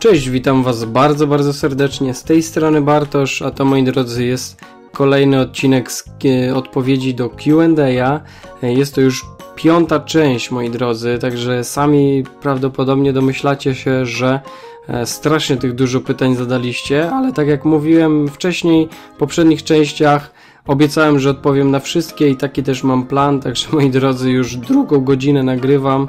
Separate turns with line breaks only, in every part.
Cześć, witam Was bardzo, bardzo serdecznie. Z tej strony Bartosz, a to moi drodzy jest kolejny odcinek z e, odpowiedzi do QA. E, jest to już piąta część, moi drodzy, także sami prawdopodobnie domyślacie się, że e, strasznie tych dużo pytań zadaliście, ale tak jak mówiłem wcześniej, w poprzednich częściach obiecałem, że odpowiem na wszystkie i taki też mam plan, także moi drodzy, już drugą godzinę nagrywam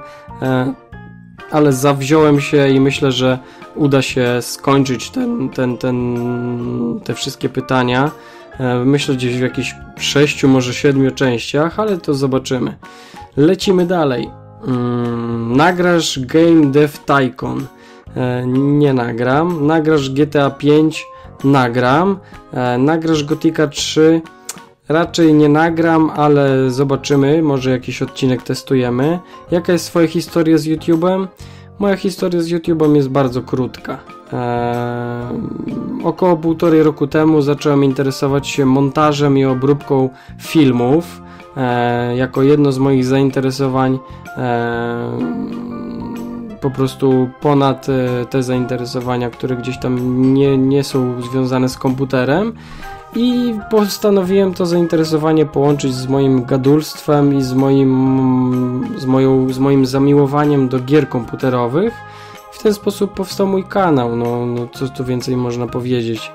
ale zawziąłem się i myślę, że uda się skończyć ten, ten, ten, te wszystkie pytania. E, myślę gdzieś w jakichś sześciu, może siedmiu częściach, ale to zobaczymy. Lecimy dalej. Mm, nagrasz Game Dev Tycoon. E, nie nagram. Nagrasz GTA 5. Nagram. E, nagrasz Gothica 3. Raczej nie nagram, ale zobaczymy, może jakiś odcinek testujemy. Jaka jest twoja historia z YouTube'em? Moja historia z YouTube'em jest bardzo krótka. Eee, około półtorej roku temu zacząłem interesować się montażem i obróbką filmów. Eee, jako jedno z moich zainteresowań eee, po prostu ponad e, te zainteresowania, które gdzieś tam nie, nie są związane z komputerem i postanowiłem to zainteresowanie połączyć z moim gadulstwem i z moim, z moją, z moim zamiłowaniem do gier komputerowych. W ten sposób powstał mój kanał, no, no co tu więcej można powiedzieć.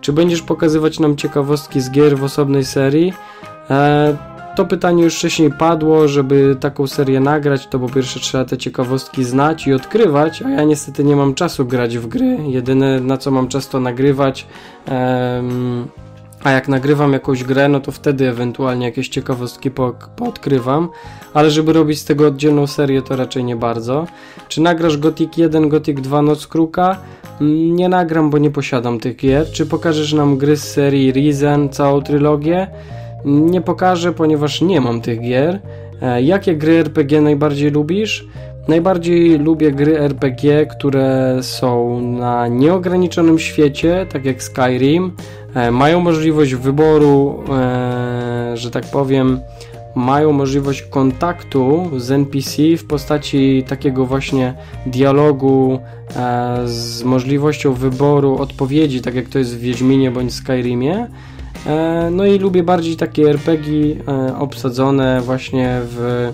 Czy będziesz pokazywać nam ciekawostki z gier w osobnej serii? E, to pytanie już wcześniej padło, żeby taką serię nagrać, to po pierwsze trzeba te ciekawostki znać i odkrywać, a ja niestety nie mam czasu grać w gry. Jedyne na co mam czas to nagrywać. A jak nagrywam jakąś grę, no to wtedy ewentualnie jakieś ciekawostki po, poodkrywam, ale żeby robić z tego oddzielną serię, to raczej nie bardzo. Czy nagrasz Gothic 1, Gothic 2 Noc Kruka? Mm, nie nagram, bo nie posiadam tych gier. Czy pokażesz nam gry z serii Risen, całą trylogię? Nie pokażę, ponieważ nie mam tych gier. E, jakie gry RPG najbardziej lubisz? Najbardziej lubię gry RPG, które są na nieograniczonym świecie, tak jak Skyrim. E, mają możliwość wyboru, e, że tak powiem, mają możliwość kontaktu z NPC w postaci takiego właśnie dialogu e, z możliwością wyboru odpowiedzi, tak jak to jest w Wiedźminie bądź Skyrimie. No i lubię bardziej takie RPG obsadzone właśnie w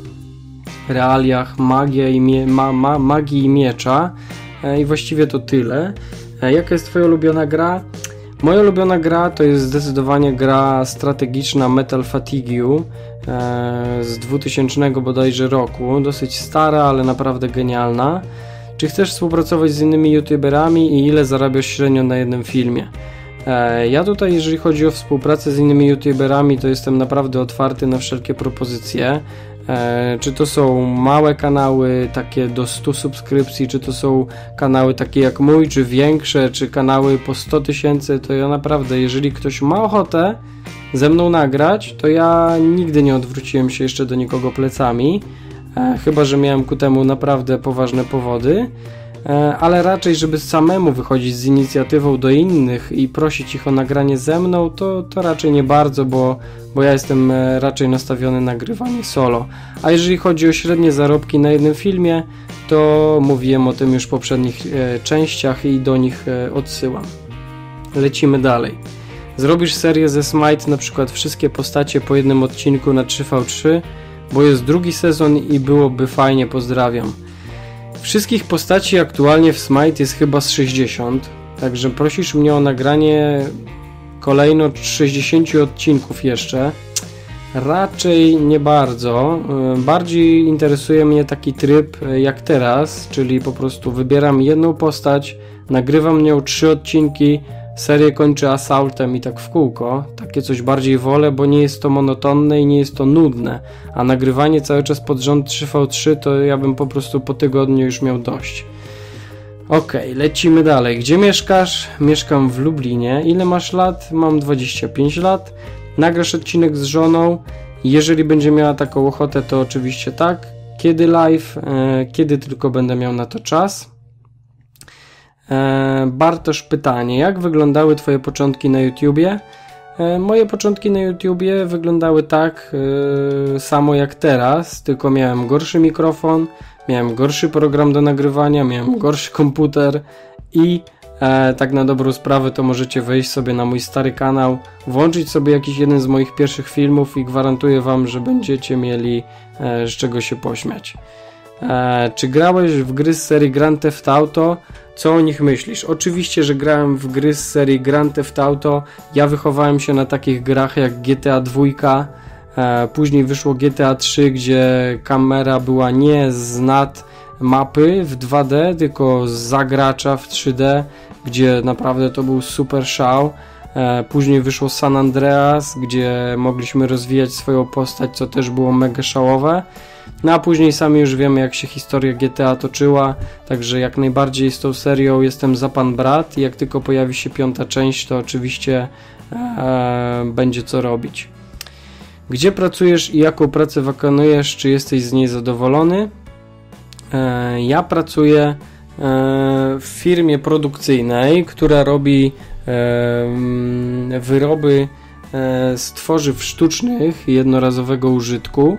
realiach magia i mie ma ma magii i miecza. I właściwie to tyle. Jaka jest Twoja ulubiona gra? Moja ulubiona gra to jest zdecydowanie gra strategiczna Metal Fatigue e, z 2000 bodajże roku. Dosyć stara, ale naprawdę genialna. Czy chcesz współpracować z innymi youtuberami i ile zarabiasz średnio na jednym filmie? E, ja tutaj, jeżeli chodzi o współpracę z innymi youtuberami, to jestem naprawdę otwarty na wszelkie propozycje. E, czy to są małe kanały, takie do 100 subskrypcji, czy to są kanały takie jak mój, czy większe, czy kanały po 100 tysięcy, to ja naprawdę, jeżeli ktoś ma ochotę ze mną nagrać, to ja nigdy nie odwróciłem się jeszcze do nikogo plecami, e, chyba że miałem ku temu naprawdę poważne powody. E, ale raczej, żeby samemu wychodzić z inicjatywą do innych i prosić ich o nagranie ze mną, to, to raczej nie bardzo, bo, bo ja jestem e, raczej nastawiony na nagrywanie solo. A jeżeli chodzi o średnie zarobki na jednym filmie, to mówiłem o tym już w poprzednich e, częściach i do nich odsyłam. Lecimy dalej. Zrobisz serię ze Smite, na przykład wszystkie postacie po jednym odcinku na 3v3, bo jest drugi sezon i byłoby fajnie, pozdrawiam. Wszystkich postaci aktualnie w Smite jest chyba z 60, także prosisz mnie o nagranie kolejno 60 odcinków jeszcze. Raczej nie bardzo. E, bardziej interesuje mnie taki tryb e, jak teraz, czyli po prostu wybieram jedną postać, nagrywam nią trzy odcinki, serię kończy assaultem i tak w kółko. Takie coś bardziej wolę, bo nie jest to monotonne i nie jest to nudne. A nagrywanie cały czas pod rząd 3v3 to ja bym po prostu po tygodniu już miał dość. Ok, lecimy dalej. Gdzie mieszkasz? Mieszkam w Lublinie. Ile masz lat? Mam 25 lat. Nagrasz odcinek z żoną? Jeżeli będzie miała taką ochotę, to oczywiście tak. Kiedy live? E, kiedy tylko będę miał na to czas. E, Bartosz pytanie, jak wyglądały Twoje początki na YouTubie? E, moje początki na YouTubie wyglądały tak e, samo jak teraz, tylko miałem gorszy mikrofon, miałem gorszy program do nagrywania, miałem gorszy komputer i tak na dobrą sprawę to możecie wejść sobie na mój stary kanał, włączyć sobie jakiś jeden z moich pierwszych filmów i gwarantuję wam, że będziecie mieli z czego się pośmiać. E, czy grałeś w gry z serii Grand Theft Auto? Co o nich myślisz? Oczywiście, że grałem w gry z serii Grand Theft Auto. Ja wychowałem się na takich grach jak GTA 2. E, później wyszło GTA 3, gdzie kamera była nie z nad mapy w 2D, tylko z zagracza w 3D, gdzie naprawdę to był super szał. E, później wyszło San Andreas, gdzie mogliśmy rozwijać swoją postać, co też było mega szałowe. No a później sami już wiemy, jak się historia GTA toczyła, także jak najbardziej z tą serią jestem za pan brat i jak tylko pojawi się piąta część, to oczywiście e, będzie co robić. Gdzie pracujesz i jaką pracę wykonujesz? Czy jesteś z niej zadowolony? E, ja pracuję e, w firmie produkcyjnej, która robi e, wyroby e, z tworzyw sztucznych jednorazowego użytku.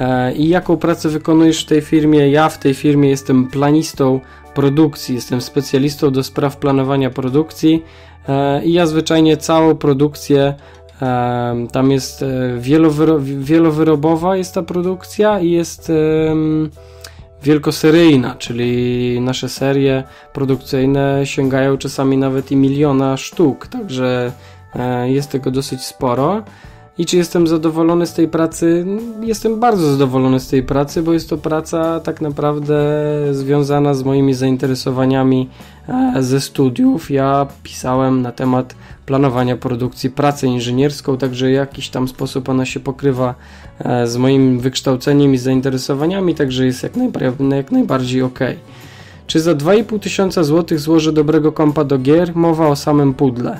E, I jaką pracę wykonujesz w tej firmie? Ja w tej firmie jestem planistą produkcji, jestem specjalistą do spraw planowania produkcji e, i ja zwyczajnie całą produkcję e, tam jest wielowyrobowa jest ta produkcja i jest wielkoseryjna, czyli nasze serie produkcyjne sięgają czasami nawet i miliona sztuk, także jest tego dosyć sporo. I czy jestem zadowolony z tej pracy? Jestem bardzo zadowolony z tej pracy, bo jest to praca tak naprawdę związana z moimi zainteresowaniami e, ze studiów. Ja pisałem na temat planowania produkcji pracę inżynierską, także jakiś tam sposób ona się pokrywa e, z moim wykształceniem i zainteresowaniami, także jest jak, jak najbardziej ok. Czy za 2,5 tysiąca złotych złożę dobrego kompa do gier? Mowa o samym pudle.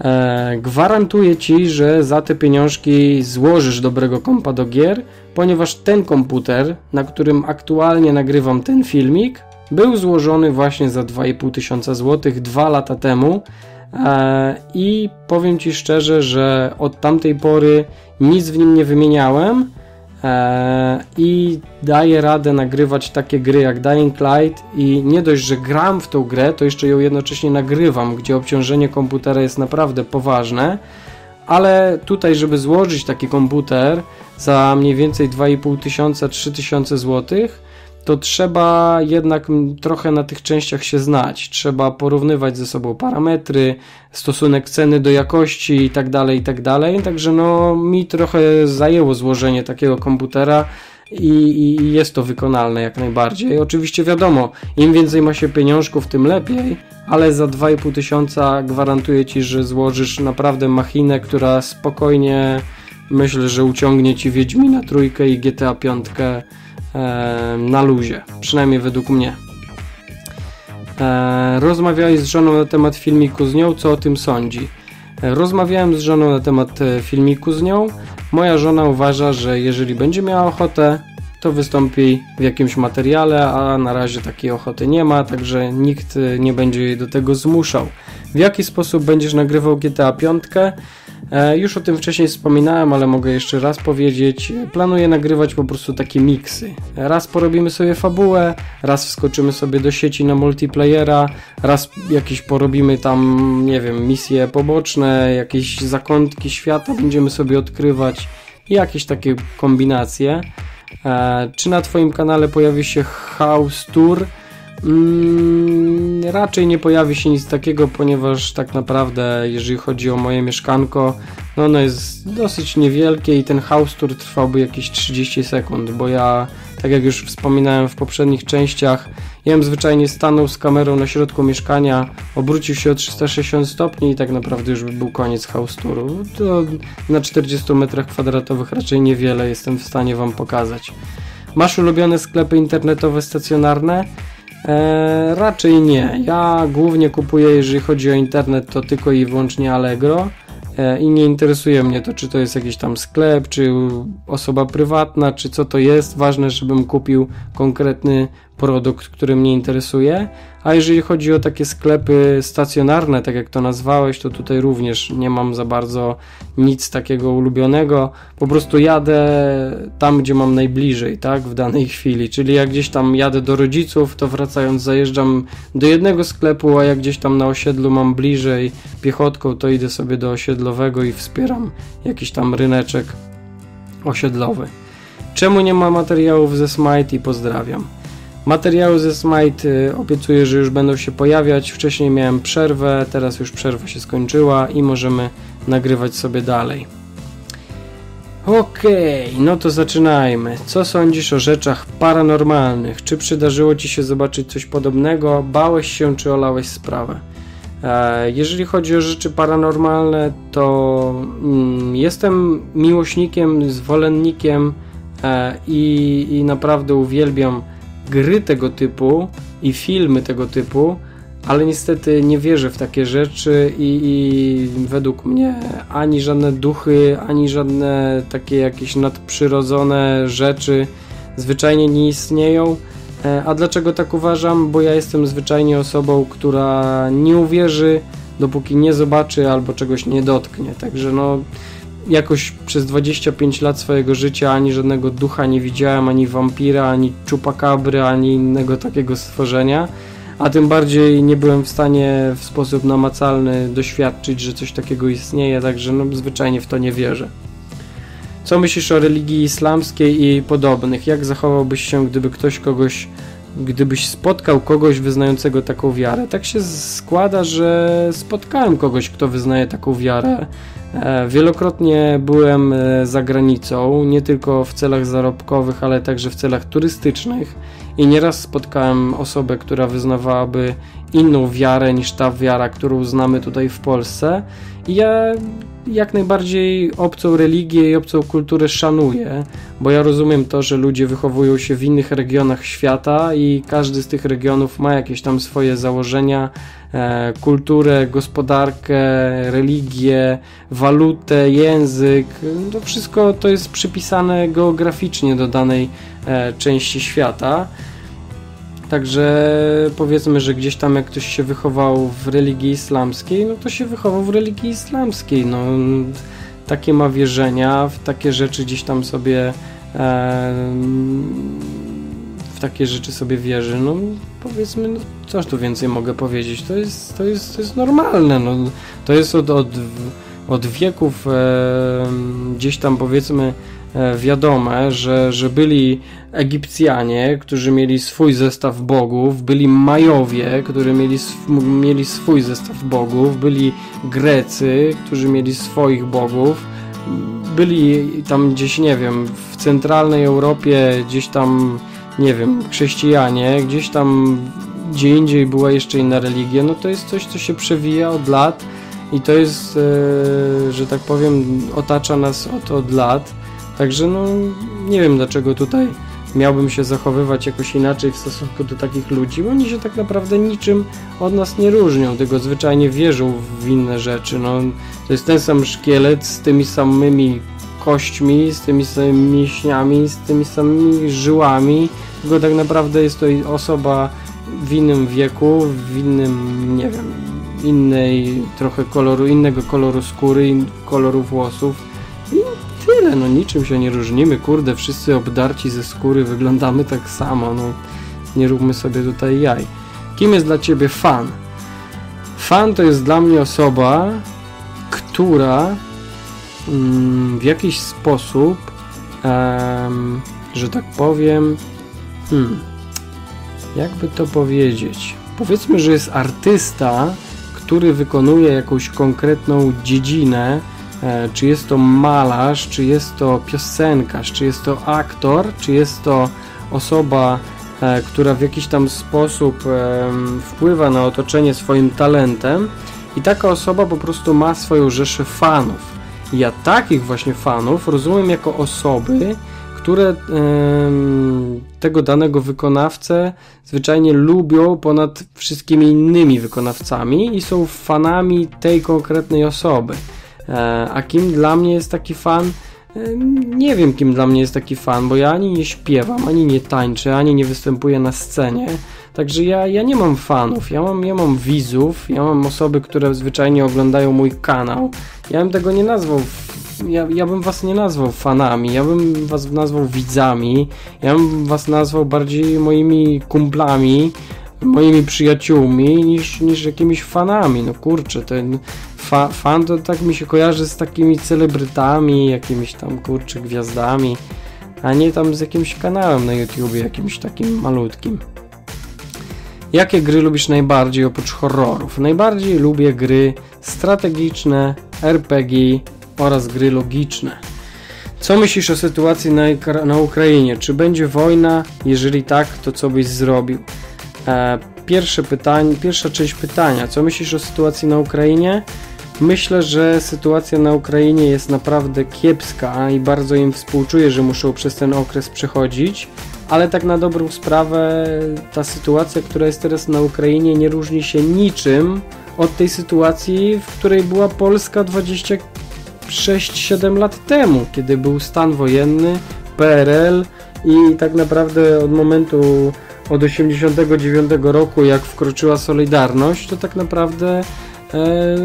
E, gwarantuję Ci, że za te pieniążki złożysz dobrego kompa do gier, ponieważ ten komputer, na którym aktualnie nagrywam ten filmik, był złożony właśnie za 2,5 tysiąca złotych dwa lata temu. E, i powiem Ci szczerze, że od tamtej pory nic w nim nie wymieniałem i daje radę nagrywać takie gry jak Dying Light i nie dość, że gram w tą grę, to jeszcze ją jednocześnie nagrywam, gdzie obciążenie komputera jest naprawdę poważne, ale tutaj, żeby złożyć taki komputer za mniej więcej 2,5 tysiąca, 3 tysiące złotych, to trzeba jednak trochę na tych częściach się znać. Trzeba porównywać ze sobą parametry, stosunek ceny do jakości i tak dalej, i tak dalej. Także no, mi trochę zajęło złożenie takiego komputera. I, I, jest to wykonalne jak najbardziej. Oczywiście wiadomo, im więcej ma się pieniążków, tym lepiej, ale za 2,5 tysiąca gwarantuję Ci, że złożysz naprawdę machinę, która spokojnie myślę, że uciągnie Ci Wiedźmina trójkę i GTA piątkę na luzie, przynajmniej według mnie. E, rozmawiałeś z żoną na temat filmiku z nią, co o tym sądzi? E, rozmawiałem z żoną na temat e, filmiku z nią. Moja żona uważa, że jeżeli będzie miała ochotę, to wystąpi w jakimś materiale, a na razie takiej ochoty nie ma, także nikt nie będzie jej do tego zmuszał. W jaki sposób będziesz nagrywał GTA 5? E, już o tym wcześniej wspominałem, ale mogę jeszcze raz powiedzieć. Planuję nagrywać po prostu takie miksy. Raz porobimy sobie fabułę, raz wskoczymy sobie do sieci na multiplayera, raz jakieś porobimy tam, nie wiem, misje poboczne, jakieś zakątki świata będziemy sobie odkrywać i jakieś takie kombinacje. E, czy na Twoim kanale pojawi się House Tour? Mm, raczej nie pojawi się nic takiego, ponieważ tak naprawdę, jeżeli chodzi o moje mieszkanko, no ono jest dosyć niewielkie i ten house trwałby jakieś 30 sekund, bo ja, tak jak już wspominałem w poprzednich częściach, ja bym zwyczajnie stanął z kamerą na środku mieszkania, obrócił się o 360 stopni i tak naprawdę już by był koniec house. To na 40 metrach kwadratowych raczej niewiele jestem w stanie Wam pokazać. Masz ulubione sklepy internetowe stacjonarne? E, raczej nie. Ja głównie kupuję, jeżeli chodzi o internet, to tylko i wyłącznie Allegro e, i nie interesuje mnie to, czy to jest jakiś tam sklep, czy osoba prywatna, czy co to jest. Ważne, żebym kupił konkretny produkt, który mnie interesuje. A jeżeli chodzi o takie sklepy stacjonarne, tak jak to nazwałeś, to tutaj również nie mam za bardzo nic takiego ulubionego. Po prostu jadę tam, gdzie mam najbliżej, tak, w danej chwili. Czyli jak gdzieś tam jadę do rodziców, to wracając zajeżdżam do jednego sklepu, a jak gdzieś tam na osiedlu mam bliżej piechotką, to idę sobie do osiedlowego i wspieram jakiś tam ryneczek osiedlowy. Czemu nie ma materiałów ze Smite i pozdrawiam. Materiały ze Smite y, obiecuję, że już będą się pojawiać. Wcześniej miałem przerwę, teraz już przerwa się skończyła i możemy nagrywać sobie dalej. Okej, okay, no to zaczynajmy. Co sądzisz o rzeczach paranormalnych? Czy przydarzyło Ci się zobaczyć coś podobnego? Bałeś się, czy olałeś sprawę? E, jeżeli chodzi o rzeczy paranormalne, to mm, jestem miłośnikiem, zwolennikiem e, i, i naprawdę uwielbiam gry tego typu i filmy tego typu, ale niestety nie wierzę w takie rzeczy i, i, według mnie ani żadne duchy, ani żadne takie jakieś nadprzyrodzone rzeczy zwyczajnie nie istnieją. E, a dlaczego tak uważam? Bo ja jestem zwyczajnie osobą, która nie uwierzy, dopóki nie zobaczy albo czegoś nie dotknie. Także no jakoś przez 25 lat swojego życia ani żadnego ducha nie widziałem, ani wampira, ani czupakabry, ani innego takiego stworzenia, a tym bardziej nie byłem w stanie w sposób namacalny doświadczyć, że coś takiego istnieje, także no, zwyczajnie w to nie wierzę. Co myślisz o religii islamskiej i podobnych? Jak zachowałbyś się, gdyby ktoś kogoś, gdybyś spotkał kogoś wyznającego taką wiarę? Tak się składa, że spotkałem kogoś, kto wyznaje taką wiarę wielokrotnie byłem e, za granicą, nie tylko w celach zarobkowych, ale także w celach turystycznych i nieraz spotkałem osobę, która wyznawałaby inną wiarę niż ta wiara, którą znamy tutaj w Polsce. I ja jak najbardziej obcą religię i obcą kulturę szanuję, bo ja rozumiem to, że ludzie wychowują się w innych regionach świata i każdy z tych regionów ma jakieś tam swoje założenia, e, kulturę, gospodarkę, religię, walutę, język. To wszystko to jest przypisane geograficznie do danej części świata. Także powiedzmy, że gdzieś tam jak ktoś się wychował w religii islamskiej, no to się wychował w religii islamskiej. No, takie ma wierzenia, w takie rzeczy gdzieś tam sobie e, w takie rzeczy sobie wierzy. No powiedzmy, no, coś tu więcej mogę powiedzieć. To jest, to jest, to jest normalne. No, to jest od, od, od wieków e, gdzieś tam powiedzmy E, wiadome, że, że byli Egipcjanie, którzy mieli swój zestaw bogów, byli Majowie, którzy mieli, mieli swój zestaw bogów, byli Grecy, którzy mieli swoich bogów, byli tam gdzieś, nie wiem, w centralnej Europie, gdzieś tam, nie wiem, chrześcijanie, gdzieś tam gdzie indziej była jeszcze inna religia, no to jest coś, co się przewija od lat i to jest, e, że tak powiem, otacza nas od, od lat Także no nie wiem dlaczego tutaj miałbym się zachowywać jakoś inaczej w stosunku do takich ludzi, bo oni się tak naprawdę niczym od nas nie różnią, tylko zwyczajnie wierzą w inne rzeczy. No, to jest ten sam szkielet z tymi samymi kośćmi, z tymi samymi mięśniami, z tymi samymi żyłami, tylko tak naprawdę jest to osoba w innym wieku, w innym, nie wiem, innej trochę koloru, innego koloru skóry, koloru włosów tyle, no niczym się nie różnimy, kurde, wszyscy obdarci ze skóry, wyglądamy tak samo, no nie róbmy sobie tutaj jaj. Kim jest dla Ciebie fan? Fan to jest dla mnie osoba, która mm, w jakiś sposób, że tak powiem, hmm, jakby to powiedzieć, powiedzmy, że jest artysta, który wykonuje jakąś konkretną dziedzinę, czy jest to malarz, czy jest to piosenkarz, czy jest to aktor, czy jest to osoba, e, która w jakiś tam sposób wpływa na otoczenie swoim talentem i taka osoba po prostu ma swoją rzeszę fanów. Ja takich właśnie fanów rozumiem jako osoby, które tego danego wykonawcę zwyczajnie lubią ponad wszystkimi innymi wykonawcami i są fanami tej konkretnej osoby. E, a kim dla mnie jest taki fan? nie wiem, kim dla mnie jest taki fan, bo ja ani nie śpiewam, ani nie tańczę, ani nie występuję na scenie. Także ja, ja nie mam fanów, ja mam, ja mam widzów, ja mam osoby, które zwyczajnie oglądają mój kanał. Ja bym tego nie nazwał, ja, ja bym was nie nazwał fanami, ja bym was nazwał widzami, ja bym was nazwał bardziej moimi kumplami, moimi przyjaciółmi niż, niż jakimiś fanami. No kurczę, ten fa, fan to tak mi się kojarzy z takimi celebrytami, jakimiś tam kurczę gwiazdami, a nie tam z jakimś kanałem na YouTubie, jakimś takim malutkim. Jakie gry lubisz najbardziej oprócz horrorów? Najbardziej lubię gry strategiczne, RPG oraz gry logiczne. Co myślisz o sytuacji na, na Ukrainie? Czy będzie wojna? Jeżeli tak, to co byś zrobił? E, pierwsze pytanie, pierwsza część pytania. Co myślisz o sytuacji na Ukrainie? Myślę, że sytuacja na Ukrainie jest naprawdę kiepska i bardzo im współczuję, że muszą przez ten okres przechodzić, ale tak na dobrą sprawę ta sytuacja, która jest teraz na Ukrainie nie różni się niczym od tej sytuacji, w której była Polska 26-7 lat temu, kiedy był stan wojenny, PRL i tak naprawdę od momentu od 89 roku, jak wkroczyła Solidarność, to tak naprawdę e,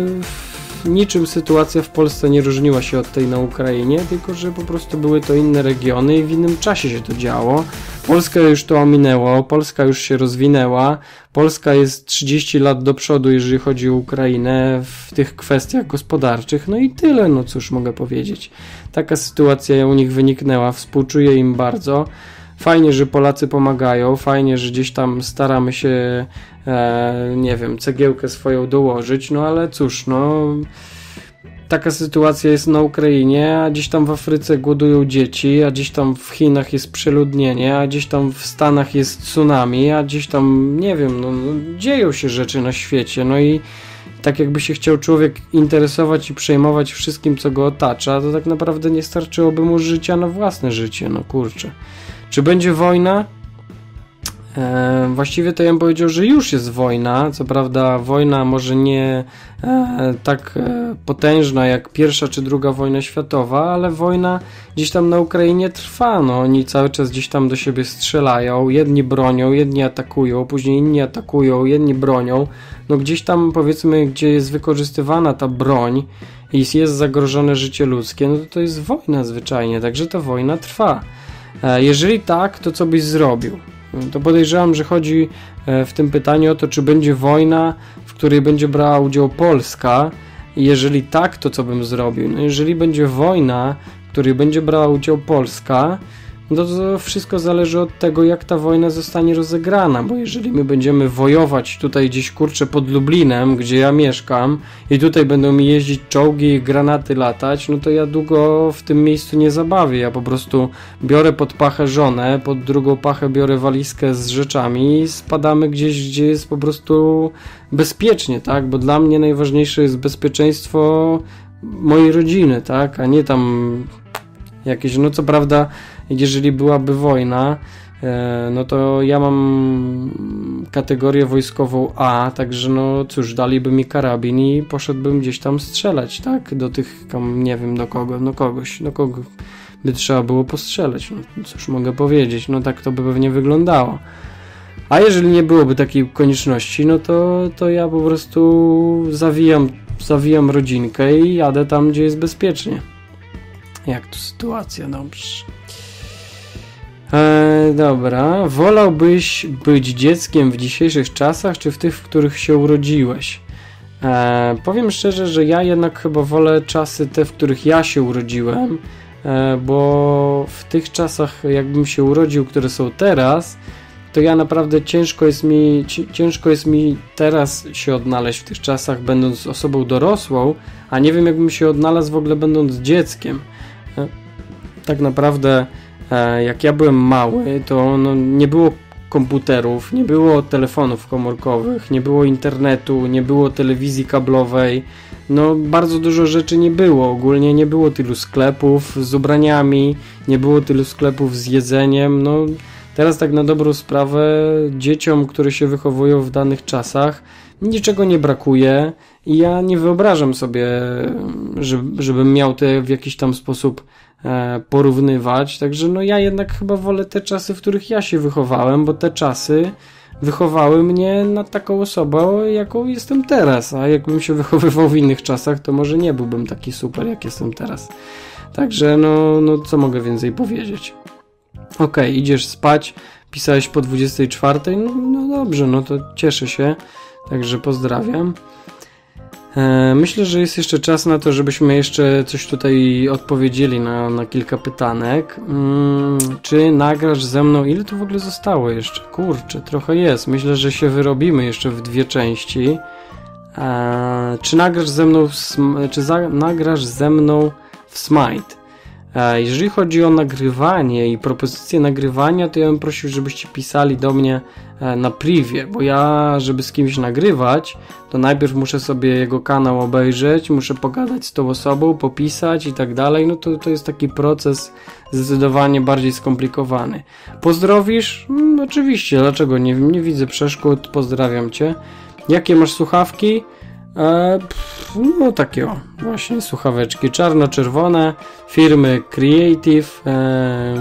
niczym sytuacja w Polsce nie różniła się od tej na Ukrainie, tylko że po prostu były to inne regiony i w innym czasie się to działo. Polska już to ominęło, Polska już się rozwinęła, Polska jest 30 lat do przodu, jeżeli chodzi o Ukrainę w tych kwestiach gospodarczych, no i tyle, no cóż mogę powiedzieć. Taka sytuacja u nich wyniknęła, współczuję im bardzo. Fajnie, że Polacy pomagają, fajnie, że gdzieś tam staramy się, e, nie wiem, cegiełkę swoją dołożyć, no ale cóż, no taka sytuacja jest na Ukrainie, a gdzieś tam w Afryce głodują dzieci, a gdzieś tam w Chinach jest przeludnienie, a gdzieś tam w Stanach jest tsunami, a gdzieś tam, nie wiem, no, no dzieją się rzeczy na świecie, no i tak jakby się chciał człowiek interesować i przejmować wszystkim, co go otacza, to tak naprawdę nie starczyłoby mu życia na własne życie, no kurczę. Czy będzie wojna? E, właściwie to ja bym powiedział, że już jest wojna. Co prawda, wojna może nie e, tak e, potężna jak pierwsza czy druga wojna światowa, ale wojna gdzieś tam na Ukrainie trwa. No, oni cały czas gdzieś tam do siebie strzelają. Jedni bronią, jedni atakują, później inni atakują, jedni bronią. No, gdzieś tam powiedzmy, gdzie jest wykorzystywana ta broń i jest zagrożone życie ludzkie, no to to jest wojna zwyczajnie. Także ta wojna trwa. E, jeżeli tak, to co byś zrobił? To podejrzewam, że chodzi e, w tym pytaniu o to, czy będzie wojna, w której będzie brała udział Polska. Jeżeli tak, to co bym zrobił? No jeżeli będzie wojna, w której będzie brała udział Polska, no to wszystko zależy od tego, jak ta wojna zostanie rozegrana, bo jeżeli my będziemy wojować tutaj gdzieś kurczę pod Lublinem, gdzie ja mieszkam i tutaj będą mi jeździć czołgi i granaty latać, no to ja długo w tym miejscu nie zabawię. Ja po prostu biorę pod pachę żonę, pod drugą pachę biorę walizkę z rzeczami i spadamy gdzieś, gdzie jest po prostu bezpiecznie, tak? Bo dla mnie najważniejsze jest bezpieczeństwo mojej rodziny, tak? A nie tam jakieś, no co prawda jeżeli byłaby wojna, e, no to ja mam kategorię wojskową A, także no cóż, daliby mi karabin i poszedłbym gdzieś tam strzelać, tak? Do tych, tam, nie wiem do kogo, no kogoś, do kogo by trzeba było postrzelać, no cóż mogę powiedzieć, no tak to by pewnie wyglądało. A jeżeli nie byłoby takiej konieczności, no to, to ja po prostu zawijam, zawijam rodzinkę i jadę tam, gdzie jest bezpiecznie. Jak tu sytuacja? Dobrze. E, dobra. Wolałbyś być dzieckiem w dzisiejszych czasach, czy w tych, w których się urodziłeś? E, powiem szczerze, że ja jednak chyba wolę czasy te, w których ja się urodziłem, e, bo w tych czasach, jakbym się urodził, które są teraz, to ja naprawdę ciężko jest mi, ciężko jest mi teraz się odnaleźć w tych czasach, będąc osobą dorosłą, a nie wiem, jakbym się odnalazł w ogóle będąc dzieckiem. E, tak naprawdę jak ja byłem mały, to no, nie było komputerów, nie było telefonów komórkowych, nie było internetu, nie było telewizji kablowej. No, bardzo dużo rzeczy nie było. Ogólnie nie było tylu sklepów z ubraniami, nie było tylu sklepów z jedzeniem. No, teraz tak na dobrą sprawę dzieciom, które się wychowują w danych czasach, niczego nie brakuje i ja nie wyobrażam sobie, że, żebym miał te w jakiś tam sposób e, porównywać. Także no ja jednak chyba wolę te czasy, w których ja się wychowałem, bo te czasy wychowały mnie na taką osobę, jaką jestem teraz. A jakbym się wychowywał w innych czasach, to może nie byłbym taki super, jak jestem teraz. Także no, no co mogę więcej powiedzieć? Okej, okay, idziesz spać, pisałeś po 24, no, no dobrze, no to cieszę się, także pozdrawiam. E, myślę, że jest jeszcze czas na to, żebyśmy jeszcze coś tutaj odpowiedzieli na, na kilka pytanek. Hmm, czy nagrasz ze mną? Ile tu w ogóle zostało jeszcze? Kurczę, trochę jest. Myślę, że się wyrobimy jeszcze w dwie części. E, czy nagrasz ze mną czy za, nagrasz ze mną w Smite? E, jeżeli chodzi o nagrywanie i propozycje nagrywania, to ja bym prosił, żebyście pisali do mnie na privie, bo ja, żeby z kimś nagrywać, to najpierw muszę sobie jego kanał obejrzeć, muszę pogadać z tą osobą, popisać i tak dalej. No to, to jest taki proces zdecydowanie bardziej skomplikowany. Pozdrowisz? Hmm, oczywiście, dlaczego nie, nie widzę przeszkód, pozdrawiam cię. Jakie masz słuchawki? E, pff, no takie o, właśnie słuchaweczki czarno-czerwone firmy Creative, e,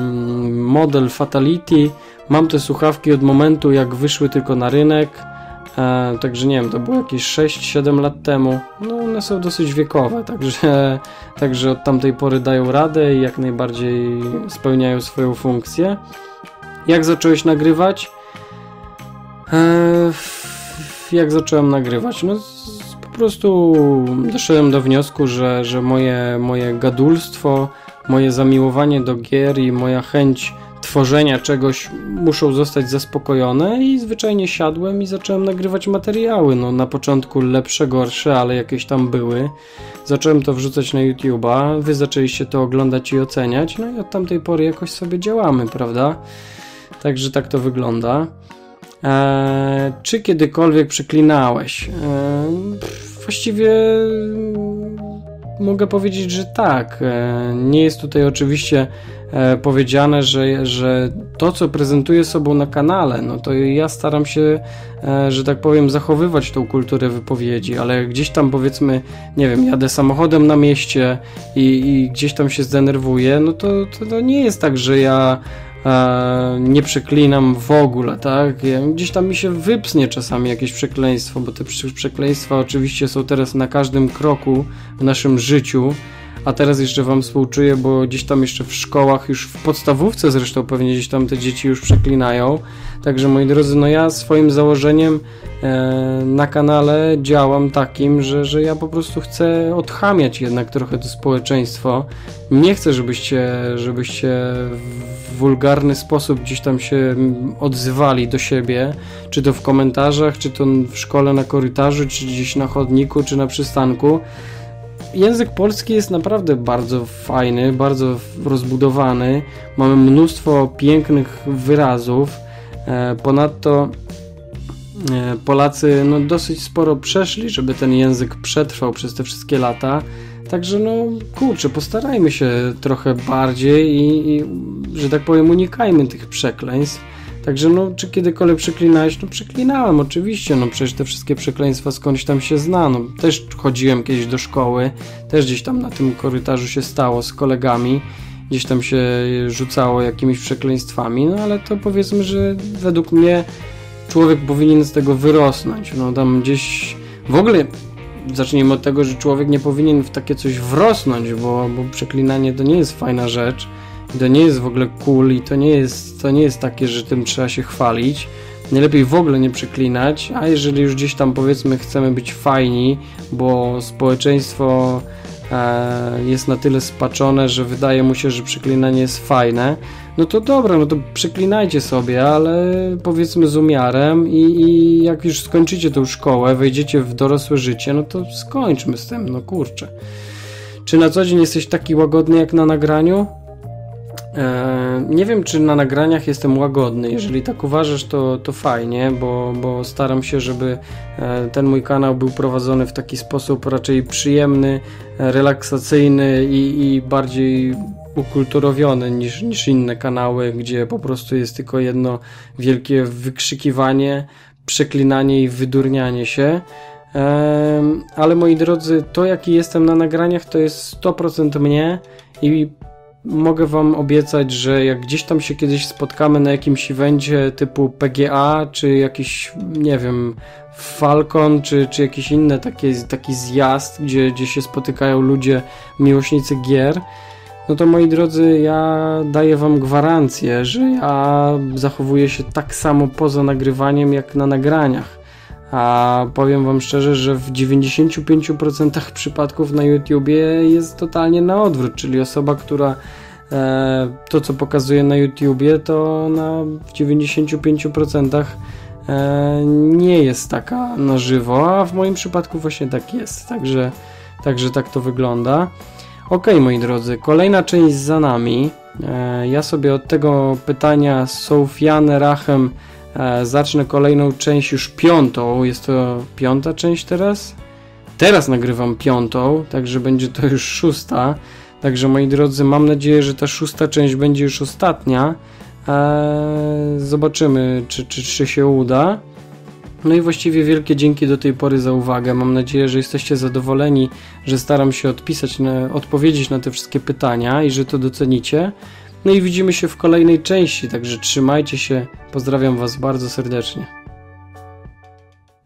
model Fatality. Mam te słuchawki od momentu jak wyszły tylko na rynek, e, także nie wiem, to było jakieś 6-7 lat temu. No one są dosyć wiekowe, także, także od tamtej pory dają radę i jak najbardziej spełniają swoją funkcję. Jak zacząłeś nagrywać? E, jak zacząłem nagrywać? No prostu doszedłem do wniosku, że, że moje, moje gadulstwo, moje zamiłowanie do gier i moja chęć tworzenia czegoś muszą zostać zaspokojone i zwyczajnie siadłem i zacząłem nagrywać materiały. No, na początku lepsze, gorsze, ale jakieś tam były. Zacząłem to wrzucać na YouTube'a, wy zaczęliście to oglądać i oceniać, no i od tamtej pory jakoś sobie działamy, prawda? Także tak to wygląda. Eee, czy kiedykolwiek przeklinałeś? Eee, właściwie mm, mogę powiedzieć, że tak. Eee, nie jest tutaj oczywiście e, powiedziane, że, że to, co prezentuję sobą na kanale, no to ja staram się, e, że tak powiem, zachowywać tą kulturę wypowiedzi, ale gdzieś tam powiedzmy, nie wiem, jadę samochodem na mieście i, i gdzieś tam się zdenerwuję, no to, to, to nie jest tak, że ja e, nie przeklinam w ogóle, tak? Gdzieś tam mi się wypsnie czasami jakieś przekleństwo, bo te przekleństwa oczywiście są teraz na każdym kroku w naszym życiu. A teraz jeszcze Wam współczuję, bo gdzieś tam jeszcze w szkołach, już w podstawówce zresztą pewnie gdzieś tam te dzieci już przeklinają. Także moi drodzy, no ja swoim założeniem e, na kanale działam takim, że, że ja po prostu chcę odchamiać jednak trochę to społeczeństwo. Nie chcę, żebyście, żebyście w wulgarny sposób gdzieś tam się odzywali do siebie, czy to w komentarzach, czy to w szkole na korytarzu, czy gdzieś na chodniku, czy na przystanku język polski jest naprawdę bardzo fajny, bardzo rozbudowany. Mamy mnóstwo pięknych wyrazów. E, ponadto e, Polacy no, dosyć sporo przeszli, żeby ten język przetrwał przez te wszystkie lata. Także no kurczę, postarajmy się trochę bardziej i, i że tak powiem unikajmy tych przekleństw Także no, czy kiedykolwiek przeklinałeś? No przeklinałem oczywiście, no przecież te wszystkie przekleństwa skądś tam się zna, no, też chodziłem kiedyś do szkoły, też gdzieś tam na tym korytarzu się stało z kolegami, gdzieś tam się rzucało jakimiś przekleństwami, no ale to powiedzmy, że według mnie człowiek powinien z tego wyrosnąć, no tam gdzieś w ogóle zacznijmy od tego, że człowiek nie powinien w takie coś wrosnąć, bo, bo przeklinanie to nie jest fajna rzecz, to nie jest w ogóle cool i to nie jest, to nie jest takie, że tym trzeba się chwalić. Najlepiej w ogóle nie przeklinać, a jeżeli już gdzieś tam powiedzmy chcemy być fajni, bo społeczeństwo e, jest na tyle spaczone, że wydaje mu się, że przeklinanie jest fajne, no to dobra, no to przeklinajcie sobie, ale powiedzmy z umiarem i, i jak już skończycie tą szkołę, wejdziecie w dorosłe życie, no to skończmy z tym, no kurczę. Czy na co dzień jesteś taki łagodny jak na nagraniu? E, nie wiem, czy na nagraniach jestem łagodny. Jeżeli tak uważasz, to, to fajnie, bo, bo staram się, żeby e, ten mój kanał był prowadzony w taki sposób raczej przyjemny, e, relaksacyjny i, i bardziej ukulturowiony niż, niż inne kanały, gdzie po prostu jest tylko jedno wielkie wykrzykiwanie, przeklinanie i wydurnianie się. Ale moi drodzy, to jaki jestem na nagraniach to jest 100% mnie i mogę Wam obiecać, że jak gdzieś tam się kiedyś spotkamy na jakimś evencie typu PGA, czy jakiś, nie wiem, Falcon, czy, czy jakiś inny taki, taki zjazd, gdzie, gdzie się spotykają ludzie, miłośnicy gier, no to moi drodzy, ja daję Wam gwarancję, że ja zachowuję się tak samo poza nagrywaniem, jak na nagraniach. A powiem Wam szczerze, że w 95% przypadków na YouTubie jest totalnie na odwrót, czyli osoba, która e, to, co pokazuje na YouTubie, to na w 95% e, nie jest taka na żywo, a w moim przypadku właśnie tak jest. Także, także tak to wygląda. Ok, moi drodzy, kolejna część za nami. E, ja sobie od tego pytania Sofiane Rachem zacznę kolejną część, już piątą. Jest to piąta część teraz? Teraz nagrywam piątą, także będzie to już szósta. Także moi drodzy, mam nadzieję, że ta szósta część będzie już ostatnia. E, zobaczymy, czy, czy, czy się uda. No i właściwie wielkie dzięki do tej pory za uwagę. Mam nadzieję, że jesteście zadowoleni, że staram się odpisać, na, odpowiedzieć na te wszystkie pytania i że to docenicie. No i widzimy się w kolejnej części, także trzymajcie się. Pozdrawiam Was bardzo serdecznie.